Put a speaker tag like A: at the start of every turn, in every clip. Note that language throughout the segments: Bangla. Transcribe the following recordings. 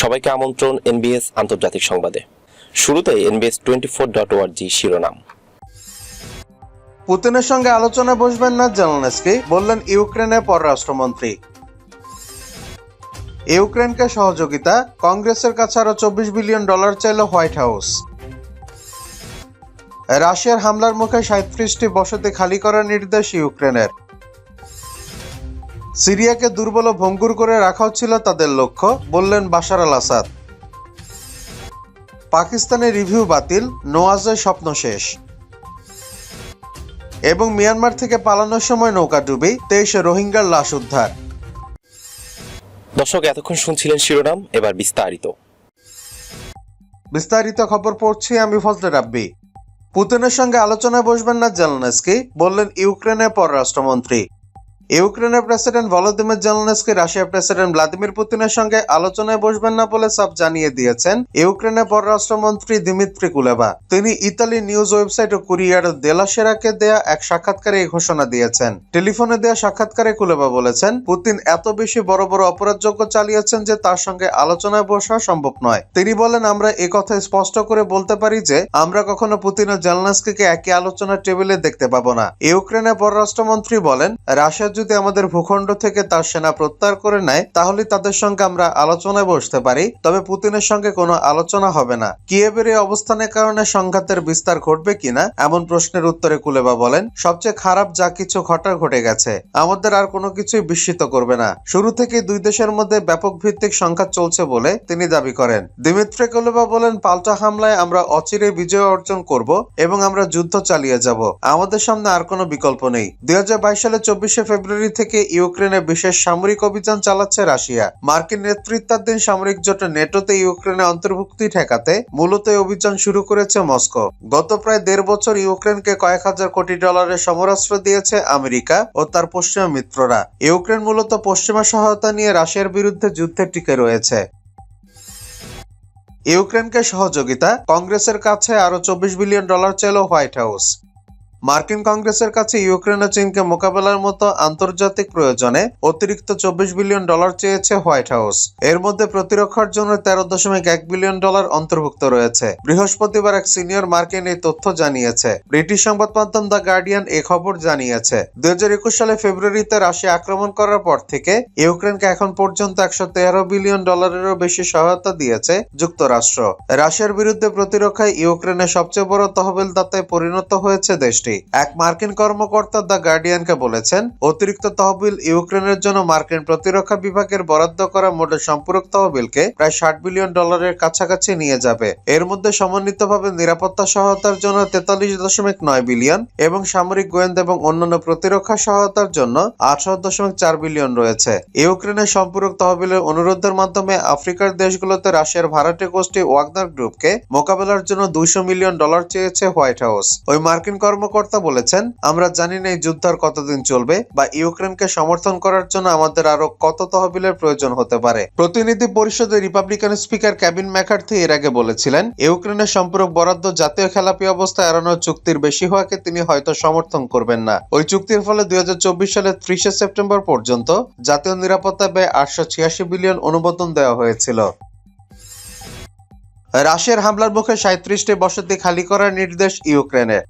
A: সবাইকে আমন্ত্রণ এনবিএস আন্তর্জাতিক সংবাদে। শুরুতে এনবিএস টোয়েন্টি ফোর ডট ওয়ার্জি শিরোনাম।
B: পুতিনের সঙ্গে আলোচনা বসবেন না জেলনেস্কি, বললেন ইউক্রেনের পররাষ্ট্রমন্ত্রী। ইউক্রেনকে সহযোগিতা, কংগ্রেসের কাছে আরও চব্বিশ বিলিয়ন ডলার চাইল হোয়াইট হাউস। রাশিয়ার হামলার মুখে সাঁত্রিশটি বসতি খালি করার নির্দেশ ইউক্রেনের। সিরিয়াকে দুর্বল ও ভঙ্গুর করে রাখা হচ্ছিল তাদের লক্ষ্য বললেন বাশার আল আসাদ। পাকিস্তানের রিভিউ বাতিল নোয়াজের স্বপ্ন শেষ। এবং মিয়ানমার থেকে পালানোর সময় নৌকা ডুবে তেইশে রোহিঙ্গার লাশ উদ্ধার।
A: দর্শক এতক্ষণ শুনছিলেন শিরোনাম এবার বিস্তারিত।
B: বিস্তারিত খবর পড়ছি আমি ফজলে রাব্বি। পুতিনের সঙ্গে আলোচনায় বসবেন না জেলনেস্কি বললেন ইউক্রেনের পররাষ্ট্রমন্ত্রী। ইউক্রেনের প্রেসিডেন্ট ভলোদিমির জেলনেস্কি, রাশিয়ার প্রেসিডেন্ট ভ্লাদিমির পুতিনের সঙ্গে আলোচনায় বসবেন না বলে সব জানিয়ে দিয়েছেন ইউক্রেনের পররাষ্ট্রমন্ত্রী দিমিত্রি কুলেবা। তিনি ইতালি নিউজ ওয়েবসাইট ও কুরিয়ার দেলা সেরাকে দেয়া এক সাক্ষাৎকারে এই ঘোষণা দিয়েছেন। টেলিফোনে দেয়া সাক্ষাৎকারে কুলেবা বলেছেন, পুতিন এত বেশি বড় বড় অপরাধযোগ্য চালিয়েছেন যে তার সঙ্গে আলোচনায় বসা সম্ভব নয়। তিনি বলেন, আমরা এ কথা স্পষ্ট করে বলতে পারি যে, আমরা কখনো পুতিন ও জেলনাস্কিকে একই আলোচনার টেবিলে দেখতে পাবো না। ইউক্রেনের পররাষ্ট্রমন্ত্রী বলেন, রাশিয়া যদি আমাদের ভূখণ্ড থেকে তার সেনা প্রত্যাহার করে নেয়, তাহলে তাদের সঙ্গে আমরা আলোচনায় বসতে পারি। তবে পুতিনের সঙ্গে কোনো আলোচনা হবে না। কিয়েবের এই অবস্থানের কারণে সংঘাতের বিস্তার ঘটবে কিনা, এমন প্রশ্নের উত্তরে কুলেবা বলেন, সবচেয়ে খারাপ যা কিছু ঘটার ঘটে গেছে, আমাদের আর কোনো কিছুই বিস্মিত করবে না। শুরু থেকে দুই দেশের মধ্যে ব্যাপক ভিত্তিক সংঘাত চলছে বলে তিনি দাবি করেন। দিমিত্রে কুলেবা বলেন, পাল্টা হামলায় আমরা অচিরে বিজয় অর্জন করব এবং আমরা যুদ্ধ চালিয়ে যাব। আমাদের সামনে আর কোনো বিকল্প নেই। দুই হাজার বাইশ সালে চব্বিশে ফেব্রুয়ারি থেকে ইউক্রেনে বিশেষ সামরিক অভিযান চালাচ্ছে রাশিয়া। মার্কিন নেতৃত্বাধীন সামরিক জোট নেটোতে ইউক্রেনে অন্তর্ভুক্তি ঠেকাতে মূলত অভিযান শুরু করেছে মস্কো। গত প্রায় দেড় বছর ইউক্রেনকে কয়েক হাজার কোটি ডলারের সমরাস্ত্র দিয়েছে আমেরিকা ও তার পশ্চিমা মিত্ররা। ইউক্রেন মূলত পশ্চিমা সহায়তা নিয়ে রাশিয়ার বিরুদ্ধে যুদ্ধে টিকে রয়েছে। ইউক্রেনকে সহযোগিতা, কংগ্রেসের কাছে আরও চব্বিশ বিলিয়ন ডলার চাইল হোয়াইট হাউস। মার্কিন কংগ্রেসের কাছে ইউক্রেন ও চীনকে মোকাবেলার মতো আন্তর্জাতিক প্রয়োজনে অতিরিক্ত চব্বিশ বিলিয়ন ডলার চেয়েছে হোয়াইট হাউস। এর মধ্যে প্রতিরক্ষার জন্য তেরো দশমিক এক বিলিয়ন ডলার অন্তর্ভুক্ত রয়েছে। বৃহস্পতিবার এক সিনিয়র মার্কিন এই তথ্য জানিয়েছে। ব্রিটিশ সংবাদ মাধ্যম দ্য গার্ডিয়ান এ খবর জানিয়েছে। দুই হাজার একুশ সালে ফেব্রুয়ারিতে রাশিয়া আক্রমণ করার পর থেকে ইউক্রেনকে এখন পর্যন্ত একশো তেরো বিলিয়ন ডলারেরও বেশি সহায়তা দিয়েছে যুক্তরাষ্ট্র। রাশিয়ার বিরুদ্ধে প্রতিরক্ষায় ইউক্রেনের সবচেয়ে বড় তহবিল দাতায় পরিণত হয়েছে দেশটি। এক মার্কিন কর্মকর্তা দ্য গার্ডিয়ানকে বলেছেন, অতিরিক্ত তহবিল ইউক্রেনের জন্য মার্কিন প্রতিরক্ষা বিভাগের বরাদ্দ করা মোটে সম্পূরক তহবিলকে প্রায় ষাট বিলিয়ন ডলারের কাছাকাছি নিয়ে যাবে। এর মধ্যে সমন্বিতভাবে নিরাপত্তা সহায়তার জন্য তেতাল্লিশ দশমিক নয় বিলিয়ন এবং সামরিক গোয়েন্দা এবং অন্যান্য প্রতিরক্ষা সহায়তার জন্য আঠারো দশমিক চার বিলিয়ন রয়েছে। ইউক্রেনের সম্পূরক তহবিলের অনুরোধের মাধ্যমে আফ্রিকার দেশগুলোতে রাশিয়ার ভাড়াটে গোষ্ঠী ওয়াগনার গ্রুপকে মোকাবেলার জন্য দুইশো মিলিয়ন ডলার চেয়েছে হোয়াইট হাউস। ওই মার্কিন কর্মকর্তা বলেছেন, আমরা জানি না এই যুদ্ধ আর কতদিন চলবে বা ইউক্রেনকে সমর্থন করার জন্য আমাদের আরও কত তহবিলের প্রয়োজন হতে পারে। প্রতিনিধি পরিষদের রিপাবলিকান স্পিকার ক্যাবিন ম্যাকার্থি এর আগে বলেছিলেন ইউক্রেনের সম্পূরক বরাদ্দ জাতীয় খেলাপি অবস্থা এড়ানোর চুক্তির বেশি হওয়াকে তিনি হয়তো সমর্থন করবেন না। ওই চুক্তির ফলে দুই হাজার চব্বিশ সালের ত্রিশে সেপ্টেম্বর পর্যন্ত জাতীয় নিরাপত্তা ব্যয় আটশো ছিয়াশি বিলিয়ন অনুমোদন দেওয়া হয়েছিল। রাশিয়ার হামলার মুখে সাঁত্রিশটি বসতি খালি করার নির্দেশ ইউক্রেনের।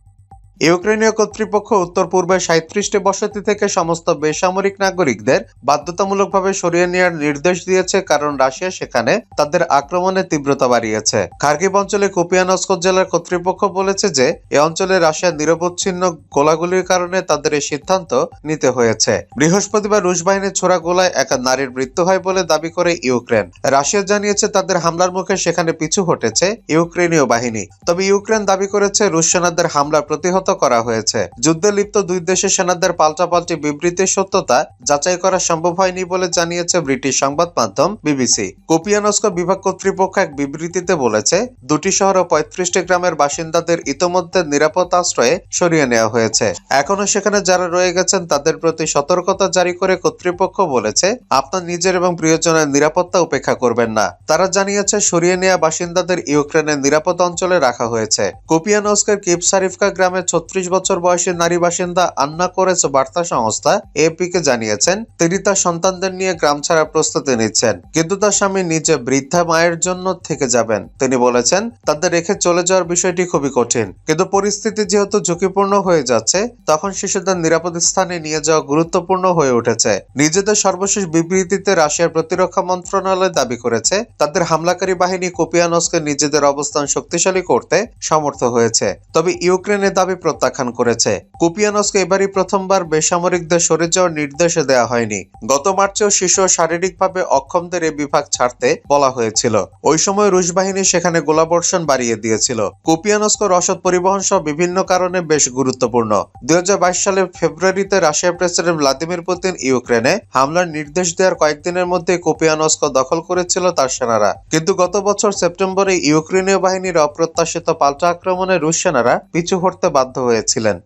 B: ইউক্রেনীয় কর্তৃপক্ষ উত্তর পূর্বে সাঁত্রিশটি বসতি থেকে সমস্ত বেসামরিক নাগরিকদের বাধ্যতামূলকভাবে সরিয়ে নেওয়ার নির্দেশ দিয়েছে, কারণ রাশিয়া সেখানে তাদের আক্রমণের তীব্রতা বাড়িয়েছে। খার্কিভ অঞ্চলে কুপিয়ানস্ক জেলার কর্তৃপক্ষ বলেছে যে, এ অঞ্চলে রাশিয়ার নিরবচ্ছিন্ন গোলাগুলির কারণে তাদের এই সিদ্ধান্ত নিতে হয়েছে। বৃহস্পতিবার রুশ বাহিনীর ছোড়া গোলায় এক নারীর মৃত্যু হয় বলে দাবি করে ইউক্রেন। রাশিয়া জানিয়েছে তাদের হামলার মুখে সেখানে পিছু হটেছে ইউক্রেনীয় বাহিনী। তবে ইউক্রেন দাবি করেছে, রুশ সেনাদের হামলা প্রতিহত করা হয়েছে। যুদ্ধে লিপ্ত দুই দেশের সেনাদের পাল্টাপাল্টি বিবৃতির সত্যতা যাচাই করা সম্ভব হয়নি বলে জানিয়েছে ব্রিটিশ সংবাদ মাধ্যম বিবিসি। কোপিয়ানস্ক বিভাগ কর্তৃপক্ষ এক বিবৃতিতে বলেছে, দুটি শহর ও পঁয়ত্রিশটি গ্রামের বাসিন্দাদের ইতোমধ্যে নিরাপদ আশ্রয়ে সরিয়ে নেওয়া হয়েছে। এখনও সেখানে যারা রয়ে গেছেন তাদের প্রতি সতর্কতা জারি করে কর্তৃপক্ষ বলেছে, আপনার নিজের এবং প্রিয়জনের নিরাপত্তা উপেক্ষা করবেন না। তারা জানিয়েছে, সরিয়ে নেওয়া বাসিন্দাদের ইউক্রেনের নিরাপদ অঞ্চলে রাখা হয়েছে। কোপিয়ানস্কের কিপ সারিফকা গ্রামের ছত্রিশ বছর বয়সী নারী বাসিন্দা আন্না করেছে বার্তা সংস্থা এপিকে জানিয়েছেন, তিনি তার সন্তানদের নিয়ে গ্রাম ছাড়ার প্রস্তুতি নিচ্ছেন, কিন্তু তার স্বামী নিজে বৃদ্ধা মায়ের জন্য থেকে যাবেন। তিনি বলেছেন, তাদের রেখে চলে যাওয়ার বিষয়টি খুবই কঠিন, কিন্তু পরিস্থিতি যেহেতু ঝুঁকিপূর্ণ হয়ে যাচ্ছে, তখন শিশুদের নিরাপদ স্থানে নিয়ে যাওয়া গুরুত্বপূর্ণ হয়ে উঠেছে। নিজেদের সর্বশেষ বিবৃতিতে রাশিয়ার প্রতিরক্ষা মন্ত্রণালয় দাবি করেছে, তাদের হামলাকারী বাহিনী কুপিয়ানসকে নিজেদের অবস্থান শক্তিশালী করতে সমর্থ হয়েছে। তবে ইউক্রেনের দাবি প্রত্যাখ্যান করেছে। কুপিয়ানসকে এবারই প্রথমবার বেসামরিকদের সরে যাওয়ার নির্দেশ দেওয়া হয়নি। গত মার্চেও শিশু শারীরিকভাবে অক্ষমদের এই বিভাগ ছাড়তে বলা হয়েছিল। ওই সময় রুশ বাহিনী সেখানে গোলাবর্ষণ বাড়িয়ে দিয়েছিল। কুপিয়ানস্ক রসদ পরিবহন সহ বিভিন্ন কারণে বেশ গুরুত্বপূর্ণ। দুই সালের ফেব্রুয়ারিতে রাশিয়ার প্রেসিডেন্ট ভ্লাদিমির পুতিন ইউক্রেনে হামলার নির্দেশ দেওয়ার কয়েকদিনের মধ্যে কুপিয়ানস্ক দখল করেছিল তার সেনারা। কিন্তু গত বছর সেপ্টেম্বরে ইউক্রেনীয় বাহিনীর অপ্রত্যাশিত পাল্টা আক্রমণে রুশ সেনারা পিছু হটতে বাধ্য হয়েছিলেন।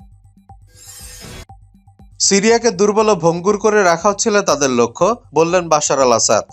B: সিরিয়াকে দুর্বল ও ভঙ্গুর করে রাখা হচ্ছিল তাদের লক্ষ্য বললেন Bashar al Assad.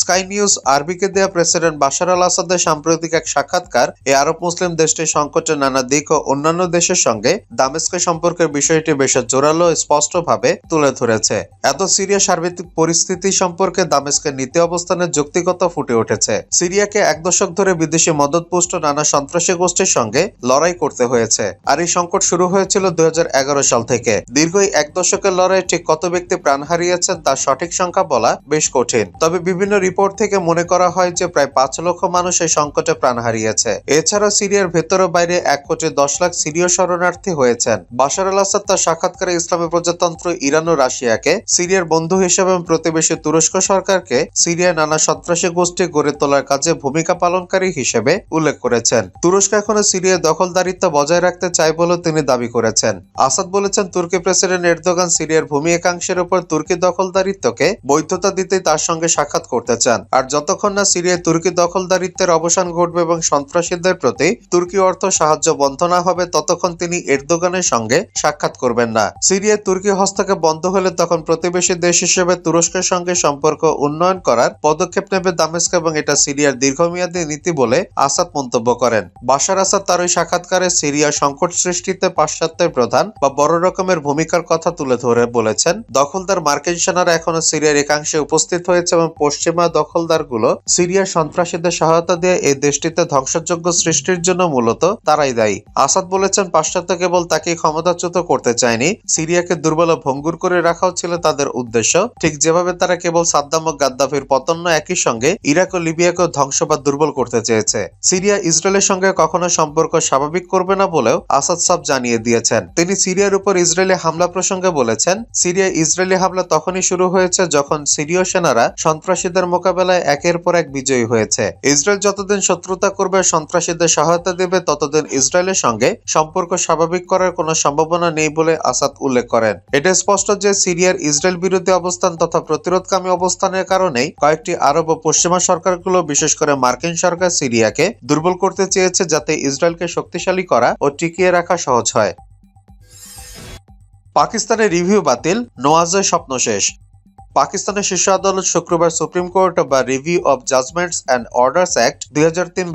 B: Sky News আরবিকে দেয়া প্রেসিডেন্ট বাশার আল আসাদের সাম্প্রতিক এক সাক্ষাৎকার এই আরব মুসলিম দেশটির সংকটের নানা দিক ও অন্যান্য দেশের সঙ্গে দামেস্কের সম্পর্কের বিষয়টি বেশ জোরালো স্পষ্টভাবে তুলে ধরেছে। এত সিরিয়া সার্বিক পরিস্থিতি সম্পর্কে দামেস্কের নীতি অবস্থানের যৌক্তিকতা ফুটে উঠেছে। সিরিয়াকে এক দশক ধরে বিদেশি মদতপুষ্ট নানা সন্ত্রাসী গোষ্ঠীর সঙ্গে লড়াই করতে হয়েছে। আর এই সংকট শুরু হয়েছিল দুই হাজার এগারো সাল থেকে। দীর্ঘ এক দশকের লড়াই ঠিক কত ব্যক্তি প্রাণ হারিয়েছেন তার সঠিক সংখ্যা বলা বেশ কঠিন। তবে বিভিন্ন রিপোর্ট থেকে মনে করা হয় যে প্রায় পাঁচ লক্ষ মানুষ এই সংকটে প্রাণ হারিয়েছে। এছাড়া সিরিয়ার ভেতর ও বাইরে এক কোটি দশ লাখ সিরীয় শরণার্থী হয়েছেন। বাশার আল আসাদ তার সাক্ষাৎকারে ইসলামী প্রজাতন্ত্র, ইরান ও রাশিয়াকে সিরিয়ার বন্ধু হিসেবে প্রতিবেশী তুরস্ক সরকারকে সিরিয়ার নানা সন্ত্রাসী গোষ্ঠী গড়ে তোলার কাজে ভূমিকা পালনকারী হিসেবে উল্লেখ করেছেন। তুরস্ক এখনও সিরিয়ার দখলদারিত্ব বজায় রাখতে চায় বলেও তিনি দাবি করেছেন। আসাদ বলেছেন, তুর্কি প্রেসিডেন্ট এরদোগান সিরিয়ার ভূমি একাংশের উপর তুর্কি দখলদারিত্বকে বৈধতা দিতে তার সঙ্গে সাক্ষাৎ করতে চান। আর যতক্ষণ না সিরিয়ায় তুর্কি দখলদারিত্বের অবসান ঘটবে এবং সন্ত্রাসীদের প্রতি তুর্কি অর্থ সাহায্য বন্ধ না হবে, ততক্ষণ তিনি এরদোগানের সঙ্গে সাক্ষাৎ করবেন না। সিরিয়ায় তুর্কি হস্তক্ষেপ বন্ধ হলে তখন প্রতিবেশী দেশ হিসেবে তুরস্কের সঙ্গে সম্পর্ক উন্নয়ন করার পদক্ষেপ নেবে দামেস্ক এবং এটা সিরিয়ার দীর্ঘমেয়াদী নীতি বলে আসাদ মন্তব্য করেন। বাশার আসাদ তার ওই সাক্ষাৎকারে সিরিয়া সংকট সৃষ্টিতে পাশ্চাত্যের প্রধান বা বড় রকমের ভূমিকার কথা তুলে ধরে বলেছেন। দখলদার মার্কিন সেনারা এখনও সিরিয়ার একাংশে উপস্থিত হয়েছে এবং পশ্চিমা দখলদারগুলো সিরিয়ার সন্ত্রাসীদের সহায়তা দিয়ে এই দেশটিতে ধ্বংসযোগ্য সৃষ্টির জন্য মূলত তারাই দায়ী। আসাদ বলেছেন, পাশ্চাত্য কেবল তাকে ক্ষমতাচ্যুত করতে চায়নি, সিরিয়াকে দুর্বল ভঙ্গুর করে রাখাও ছিল তাদের উদ্দেশ্য। ঠিক যেভাবে তারা কেবল সাদ্দাম ও গাদ্দাফির পতন একই সঙ্গে ইরাক ও লিবিয়াকেও ধ্বংস বা দুর্বল করতে চেয়েছে। সিরিয়া ইসরায়েলের সঙ্গে কখনো সম্পর্ক স্বাভাবিক করবে না বলেও আসাদ সাব জানিয়ে দিয়েছেন। তিনি সিরিয়ার উপর ইসরায়েলি হামলা প্রসঙ্গে বলেছেন সিরিয়া ইসরায়েলি হামলা তখনই শুরু হয়েছে যখন সিরীয় সেনারা সন্ত্রাসীদের মোকাবেলায় একের পর এক বিজয়ী হয়েছে। ইসরায়েল যতদিন শত্রুতা করবে, সন্ত্রাসীদের সহায়তা দেবে, ততদিন ইসরায়েলের সঙ্গে সম্পর্ক স্বাভাবিক করার কোনো সম্ভাবনা নেই বলে আসাদ উল্লেখ করেন। এটা স্পষ্ট যে সিরিয়ার ইসরায়েল বিরোধী অবস্থান তথা প্রতিরোধকামী অবস্থানের কারণেই কয়েকটি আরব ও পশ্চিমা সরকারগুলো, বিশেষ করে মার্কিন সরকার সিরিয়াকে, দুর্বল করতে চেয়েছে যাতে ইসরায়েলকে শক্তিশালী করা ও টিকিয়ে রাখা সহজ হয়। পাকিস্তানের রিভিউ বাতিল, নোয়াজের স্বপ্ন শেষ। পাকিস্তানের শীর্ষ আদালত শুক্রবার সুপ্রিম কোর্ট বা review of judgments and orders act দুই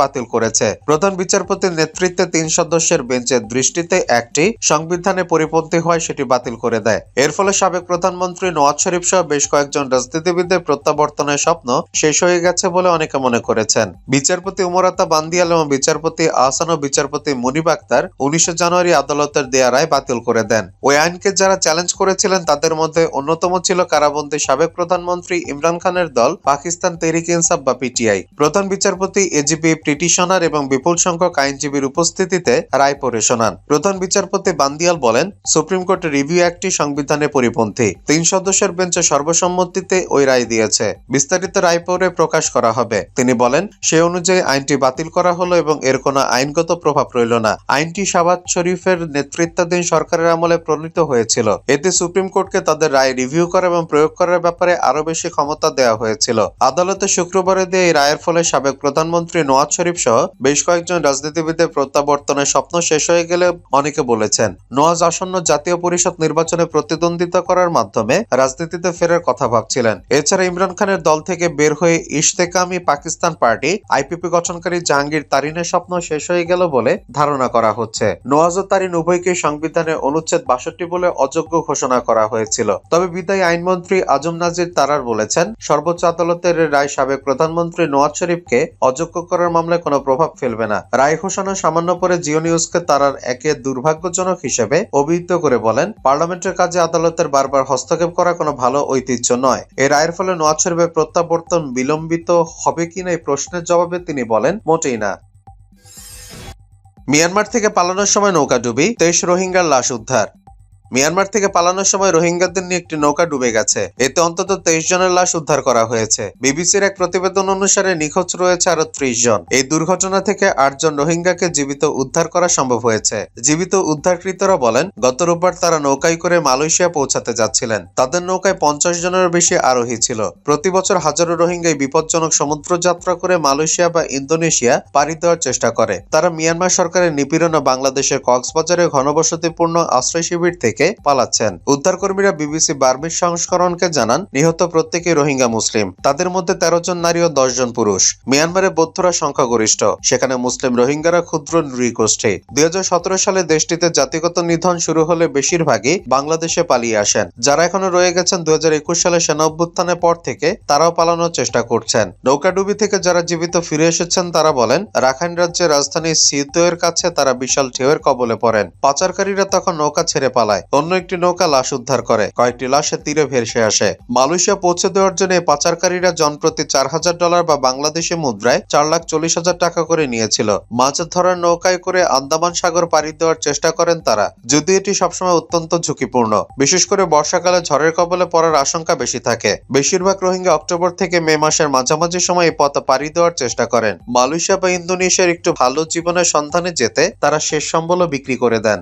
B: বাতিল করেছে। প্রধান বিচারপতির নেতৃত্বে তিন সদস্যের বেঞ্চের দৃষ্টিতে একটি সংবিধানে পরিপন্থী হয় সেটি বাতিল করে দেয়। এর ফলে সাবেক প্রধানমন্ত্রী নওয়াজ শরীফ সহ বেশ কয়েকজন রাজনীতিবিদদের প্রত্যাবর্তনের স্বপ্ন শেষ হয়ে গেছে বলে অনেকে মনে করেছেন। বিচারপতি উমরাতা বান্দিয়াল এবং বিচারপতি আহসান ও বিচারপতি মুনিব আক্তার উনিশে জানুয়ারি আদালতের দেয়া রায় বাতিল করে দেন। ওই আইনকে যারা চ্যালেঞ্জ করেছিলেন, তাদের মধ্যে অন্যতম ছিল কারাবন্দী সাবেক প্রধানমন্ত্রী ইমরান খানের দল পাকিস্তান তেরিক ইনসাফ বা পিটিআই। প্রধান বিচারপতি এজিপি পিটিশনার এবং বিপুল সংখ্যক আইনজীবীর উপস্থিতিতে রায় পড়ে শোনান। প্রধান বিচারপতি বান্দিয়াল বলেন, সুপ্রিম কোর্ট রিভিউ একটি সংবিধানে পরিপন্থী। তিন সদস্যের বেঞ্চে সর্বসম্মতিতে ওই রায় দিয়েছে। বিস্তারিত রায় পরে প্রকাশ করা হবে। তিনি বলেন, সে অনুযায়ী আইনটি বাতিল করা হলো এবং এর কোনো আইনগত প্রভাব রইল না। আইনটি শাবাজ শরীফের নেতৃত্বাধীন সরকারের আমলে প্রণীত হয়েছিল। এতে সুপ্রিম কোর্টকে তাদের রায় রিভিউ করা এবং প্রয়োগ করার করার ব্যাপারে আরও বেশি ক্ষমতা দেওয়া হয়েছিল। আদালতে শুক্রবারে দিয়ে এই রায়ের ফলে সাবেক প্রধানমন্ত্রী নওয়াজ শরীফ সহ বেশ কয়েকজন রাজনীতিবিদের প্রত্যাবর্তনের স্বপ্ন শেষ হয়ে গেলে অনেকে বলেছেন, নওয়াজ আসন্ন জাতীয় পরিষদ নির্বাচনে প্রতিদ্বন্দ্বিতা করার মাধ্যমে রাজনীতিতে ফেরার কথা ভাবছিলেন। এছাড়া ইমরান খানের দল থেকে বের হয়ে ইশতেকামি পাকিস্তান পার্টি, আইপিপি গঠনকারী জাহাঙ্গীর তারিনের স্বপ্ন শেষ হয়ে গেল বলে ধারণা করা হচ্ছে। নওয়াজ ও তারিন উভয়কে সংবিধানে অনুচ্ছেদ বাষট্টি বলে অযোগ্য ঘোষণা করা হয়েছিল। তবে বিদায়ী আইনমন্ত্রী আজম নাজির তারার বলেছেন, সর্বোচ্চ আদালতের রায় সাবেক প্রধানমন্ত্রী নওয়াজ শরীফকে অযোগ্য করার মামলায় কোনো প্রভাব ফেলবে না। রায় ঘোষণা সামান্য পরে জিও নিউজকে তারার একে দুর্ভাগ্যজনক হিসেবে অভিহিত করে বলেন, পার্লামেন্টের কাজে আদালতের বারবার হস্তক্ষেপ করা কোনো ভালো ঐতিহ্য নয়। এই রায়ের ফলে নওয়াজ শরীফের প্রত্যাবর্তন বিলম্বিত হবে কিনা এই প্রশ্নের জবাবে তিনি বলেন, মোটেই না। মিয়ানমার থেকে পালানোর সময় নৌকা ডুবি তেইশ রোহিঙ্গার লাশ উদ্ধার। মিয়ানমার থেকে পালানোর সময় রোহিঙ্গাদের নিয়ে একটি নৌকা ডুবে গেছে। এতে অন্তত তেইশ জনের লাশ উদ্ধার করা হয়েছে। বিবিসির এক প্রতিবেদন অনুসারে নিখোঁজ রয়েছে আরও ত্রিশ জন। এই দুর্ঘটনা থেকে আটজন রোহিঙ্গাকে জীবিত উদ্ধার করা সম্ভব হয়েছে। জীবিত উদ্ধারকৃতরা বলেন, গত রোববার তারা নৌকায় করে মালয়েশিয়া পৌঁছাতে যাচ্ছিলেন। তাদের নৌকায় পঞ্চাশ জনের বেশি আরোহী ছিল। প্রতি বছর হাজারো রোহিঙ্গাই বিপজ্জনক সমুদ্র যাত্রা করে মালয়েশিয়া বা ইন্দোনেশিয়া পাড়ি দেওয়ার চেষ্টা করে। তারা মিয়ানমার সরকারের নিপীড়ন বাংলাদেশের কক্সবাজারে ঘনবসতিপূর্ণ আশ্রয় শিবির থেকে পালাচ্ছেন। উদ্ধারকর্মীরা বিবিসি বার্মির সংস্করণকে জানান, নিহত প্রত্যেকেই রোহিঙ্গা মুসলিম। তাদের মধ্যে তেরো জন নারী ও দশ জন পুরুষ। মিয়ানমারে বৌদ্ধরা সংখ্যাগরিষ্ঠ। সেখানে মুসলিম রোহিঙ্গারা ক্ষুদ্র নৃগোষ্ঠী। দুই হাজার সতেরো সালে দেশটিতে জাতিগত নিধন শুরু হলে বেশিরভাগই বাংলাদেশে পালিয়ে আসেন। যারা এখনও রয়ে গেছেন, দুই হাজার একুশ সালে সেনা অভ্যুত্থানের পর থেকে তারাও পালানোর চেষ্টা করছেন। নৌকাডুবি থেকে যারা জীবিত ফিরে এসেছেন, তারা বলেন, রাখাইন রাজ্যের রাজধানী সিউতোয়ের কাছে তারা বিশাল ঢেউয়ের কবলে পড়েন। পাচারকারীরা তখন নৌকা ছেড়ে পালায়। অন্য একটি নৌকা লাশ উদ্ধার করে। কয়েকটি লাশে তীরে ভেসে আসে। মালয়েশিয়া পৌঁছে দেওয়ার জন্য পাচারকারীরা জনপ্রতি চার হাজার ডলার বা বাংলাদেশি মুদ্রায় চার লাখ চল্লিশ হাজার টাকা করে নিয়েছিল। মাছ ধরার নৌকায় করে আন্দামান সাগর পাড়ি দেওয়ার চেষ্টা করেন তারা, যদিও এটি সবসময় অত্যন্ত ঝুঁকিপূর্ণ। বিশেষ করে বর্ষাকালে ঝড়ের কবলে পড়ার আশঙ্কা বেশি থাকে। বেশিরভাগ রোহিঙ্গা অক্টোবর থেকে মে মাসের মাঝামাঝি সময় এই পথ পাড়ি দেওয়ার চেষ্টা করেন। মালয়েশিয়া বা ইন্দোনেশিয়ার একটু ভালো জীবনের সন্ধানে যেতে তারা শেষ সম্বলও বিক্রি করে দেন।